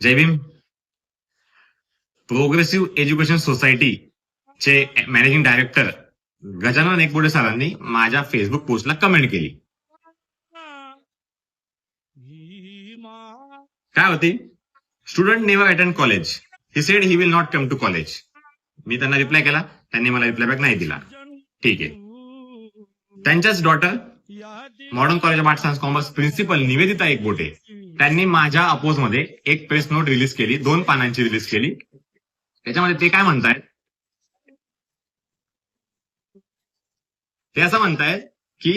जय Bhim. Progressive education society चे managing director Gajanan Ekbode सरांनी माझ्या फेसबुक पोस्टला कमेंट केली. काय होती? Student never attend college he said he will not come to college मी त्यांना रिप्लाय केला. त्यांनी मला रिप्लाय बॅक नाही दिला. ठीक आहे. त्यांच्याच daughter modern college of arts science commerce principal Nivedita Ekbote त्यांनी माझ्या अपोजमध्ये एक प्रेस नोट रिलीज केली दोन पानांची रिलीज केली. त्याच्यामध्ये ते काय म्हणतायत? ते असं म्हणतायत की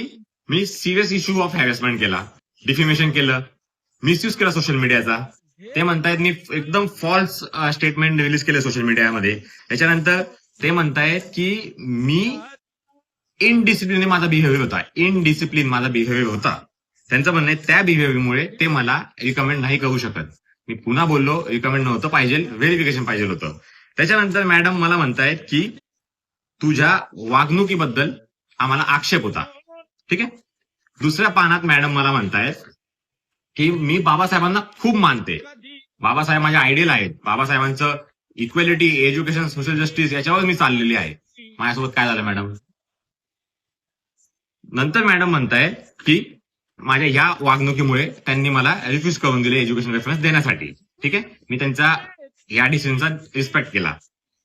मी सिरियस इश्यू ऑफ हॅरेसमेंट केला डिफिमेशन केलं मिसयूज केला सोशल मीडियाचा ते म्हणतायत मी एकदम फॉल्स स्टेटमेंट रिलीज केले सोशल मीडियामध्ये त्याच्यानंतर ते म्हणतायत की मी इनडिसिप्लिन माझा बिहेवियर होता. इनडिसिप्लिन माझा बिहेवियर होता. त्यांचं म्हणणं आहे त्या बिहेव्हिअरमुळे ते मला रिकमेंड नाही करू शकत. मी पुन्हा बोललो रिकमेंड नव्हतं पाहिजे व्हेरिफिकेशन पाहिजे होतं. त्याच्यानंतर मॅडम मला म्हणतायत की तुझ्या वागणुकीबद्दल आम्हाला आक्षेप होता. ठीक आहे? दुसऱ्या पानात मॅडम मला म्हणतायत की मी बाबासाहेबांना खूप मानते. बाबासाहेब माझे आयडियल आहेत. बाबासाहेबांचं इक्वेलिटी एज्युकेशन सोशल जस्टिस याच्यावर मी चाललेली आहे. माझ्यासोबत काय झालं मॅडम नंतर मॅडम म्हणतायत की माझ्या या वागणुकीमुळे त्यांनी मला रिफ्यूज करून दिले एज्युकेशन रेफरन्स देण्यासाठी. ठीक आहे? मी त्यांचा या डिसिजनचा रिस्पेक्ट केला.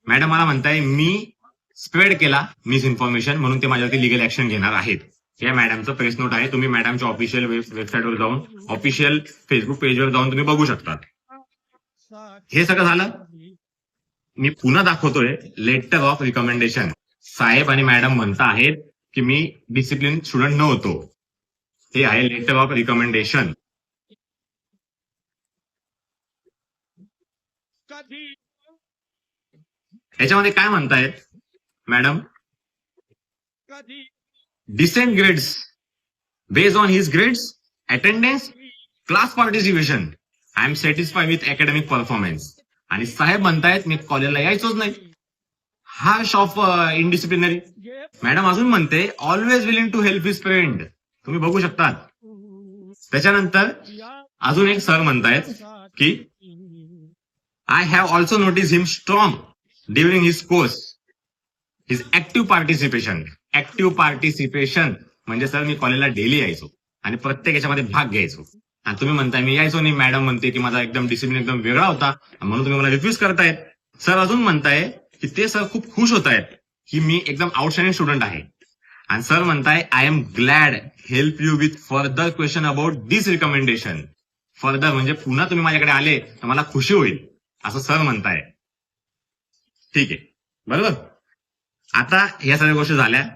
मॅडम मला म्हणताय मी स्प्रेड केला मिस इन्फॉर्मेशन म्हणून ते माझ्यावरती लिगल ऍक्शन घेणार आहेत. या मॅडमचं प्रेस नोट आहे. तुम्ही मॅडमच्या ऑफिशियल वेबसाईटवर जाऊन ऑफिशियल फेसबुक पेजवर जाऊन तुम्ही बघू शकता हे सगळं झालं. मी पुन्हा दाखवतोय लेटर ऑफ रिकमेंडेशन साहेब आणि मॅडम म्हणता आहेत की मी डिसिप्लिन स्टुडंट नव्हतो. हे आहे लेटर ऑफ रिकमेंडेशन याच्यामध्ये काय म्हणतायत madam decent grades based on his grades attendance class participation I am satisfy with academic performance आणि साहेब म्हणतायत मी कॉलेजला यायचोच नाही. हार्श ऑफ इनडिसिप्लिनरी मॅडम अजून म्हणते always willing to help his friend तुम्ही बघू शकतात. त्याच्यानंतर अजून एक सर म्हणतायत की I have also notice him strong during his course his active participation active participation म्हणजे सर मी कॉलेजला डेली यायचो आणि प्रत्येक याच्यामध्ये भाग घ्यायचो. आणि तुम्ही म्हणताय मी यायचो नाही. मॅडम म्हणते की माझा एकदम डिसिप्लिन एकदम वेगळा होता. म्हणून तुम्ही मला रिफ्यूज करतायत. सर अजून म्हणताय की ते सर खूप खुश होत आहेत की मी एकदम आउटस्टँडिंग स्टुडंट आहे. आणि सर म्हणताय I am glad help you with further question about this recommendation further म्हणजे पुन्हा तुम्ही माझ्याकडे आले तर मला खुशी होईल. असं सर म्हणताय. ठीक आहे. बरोबर? आता या सगळ्या गोष्टी झाल्या.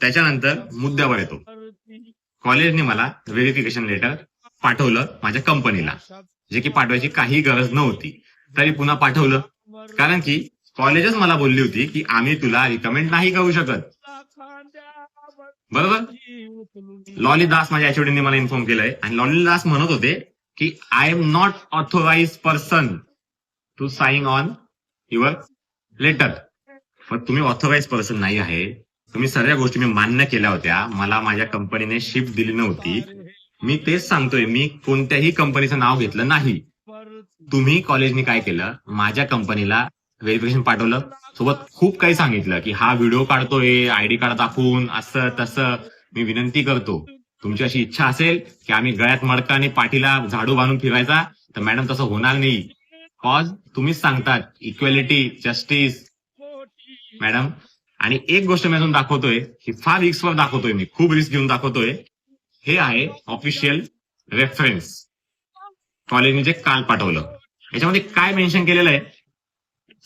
त्याच्यानंतर मुद्द्यावर येतो. कॉलेजने मला व्हेरिफिकेशन लेटर पाठवलं माझ्या कंपनीला जे की पाठवायची काही गरज नव्हती. तरी पुन्हा पाठवलं. कारण की कॉलेजच मला बोलली होती की आम्ही तुला रिकमेंड नाही करू शकत. बरोबर? लॉली दास माझ्या एचओडीने मला इन्फॉर्म केलंय. आणि लॉली दास म्हणत होते की I am not authorize person to sign on your letter पण तुम्ही ऑथोराइज पर्सन नाही आहे. तुम्ही सर्व गोष्टी मी मान्य केल्या होत्या. मला माझ्या कंपनीने शिफ्ट दिली नव्हती. मी तेच सांगतोय मी कोणत्याही कंपनीचं नाव घेतलं नाही. तुम्ही कॉलेजने काय केलं? माझ्या कंपनीला व्हेरिफिकेशन पाठवलं. सोबत खूप काही सांगितलं की हा व्हिडिओ काढतोय आयडी कार्ड दाखवून असं तसं. मी विनंती करतो तुमची अशी इच्छा असेल की आम्ही गळ्यात मडका आणि पाठीला झाडू बांधून फिरायचा तर मॅडम तसं होणार नाही. कॉज तुम्हीच सांगतात इक्वेलिटी जस्टिस मॅडम आणि एक गोष्ट मी अजून दाखवतोय की फार रिस्कवर दाखवतोय मी खूप रिस्क घेऊन दाखवतोय. हे आहे ऑफिशियल रेफरन्स कॉलेजने जे काल पाठवलं. याच्यामध्ये काय मेन्शन केलेलं आहे?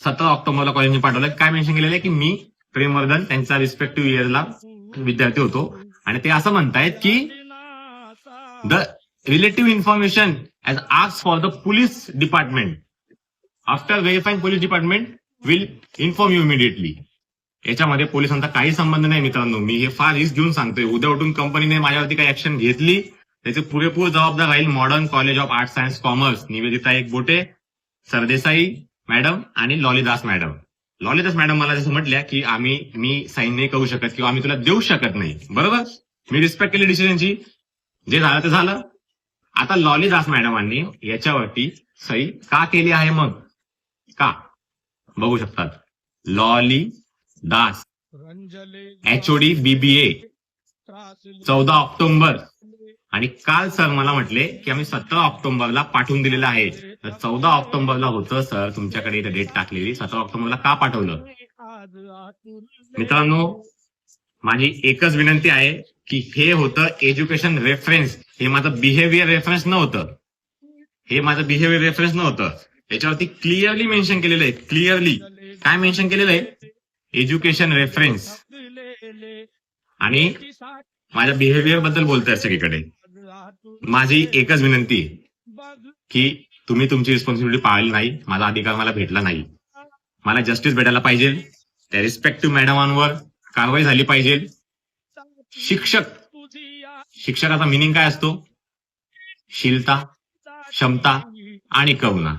सतरा ऑक्टोबरला कॉलेजने पाठवलं. काय मेन्शन केलेलं आहे की मी प्रेमवर्धन त्यांचा रिस्पेक्टिव्ह इयरला विद्यार्थी होतो. आणि ते असं म्हणतायत की the relative information as ask for the police department after verifying police department will inform you immediately याच्यामध्ये पोलिसांचा काही संबंध नाही मित्रांनो. मी हे फार रिस्क घेऊन सांगतोय. उद्या उठून कंपनीने माझ्यावरती काही ऍक्शन घेतली त्याचे पुरेपूर जबाबदार राहील modern college of arts science commerce Nivedita Ekbote Sardesai. Madam आणि लॉलिदास मॅडम. लॉलिदास मॅडम मला जसं म्हटल्या की आम्ही मी साईन नाही करू शकत किंवा आम्ही तुला देऊ शकत नाही. बरोबर? मी रिस्पेक्ट केली डिसिजनची जे झालं ते झालं. आता लॉलिदास मॅडमांनी याच्यावरती सही का केली आहे मग? का? बघू शकतात. लॉली दास एचओडी बीबीए चौदा ऑक्टोबर. आणि काल सर मला म्हटले की आम्ही सतरा ऑक्टोबरला पाठवून दिलेलं आहे. तर चौदा ऑक्टोबरला होतं सर. तुमच्याकडे इथे डेट टाकलेली. सतरा ऑक्टोबरला का पाठवलं? मित्रांनो माझी एकच विनंती आहे की हे होतं एज्युकेशन रेफरन्स हे माझं बिहेवियर रेफरन्स नव्हतं. हे माझं बिहेवियर रेफरन्स नव्हतं. त्याच्यावरती क्लिअरली मेन्शन केलेलं आहे. क्लिअरली काय मेन्शन केलेलं आहे? एज्युकेशन रेफरन्स आणि माझ्या बिहेवियरबद्दल बोलताय सगळीकडे. माझी एकच विनंती की तुम्ही तुमची रिस्पॉन्सिबिलिटी पाळली नाही माझा अधिकार मला भेटला नाही. मला जस्टिस भेटायला पाहिजे त्या रिस्पेक्टिव्ह मॅडमांवर कारवाई झाली पाहिजे. शिक्षक शिक्षकाचा मिनिंग काय असतो? शीलता क्षमता आणि करुणा.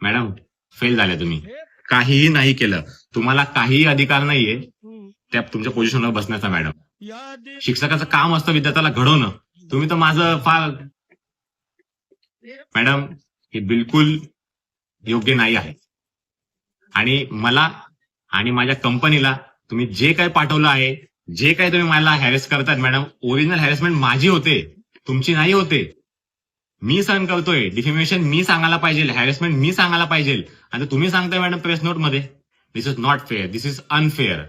मॅडम फेल झाल्या तुम्ही. काहीही नाही केलं. तुम्हाला काहीही अधिकार नाहीये त्या तुमच्या पोझिशनवर बसण्याचा मॅडम. शिक्षकाचं काम असतं विद्यार्थ्याला घडवणं. तुम्ही तर माझं फार मॅडम हे बिलकुल योग्य नाही आहे. आणि मला आणि माझ्या कंपनीला तुम्ही जे काही पाठवलं आहे जे काही तुम्ही मला हॅरेस करतात मॅडम ओरिजिनल हॅरेसमेंट माझी होते तुमची नाही होते. मी सहन करतोय. डिफिमेशन मी सांगायला पाहिजे हॅरेसमेंट मी सांगायला पाहिजे. आणि तुम्ही सांगताय मॅडम प्रेस नोटमध्ये. This is not fair this is unfair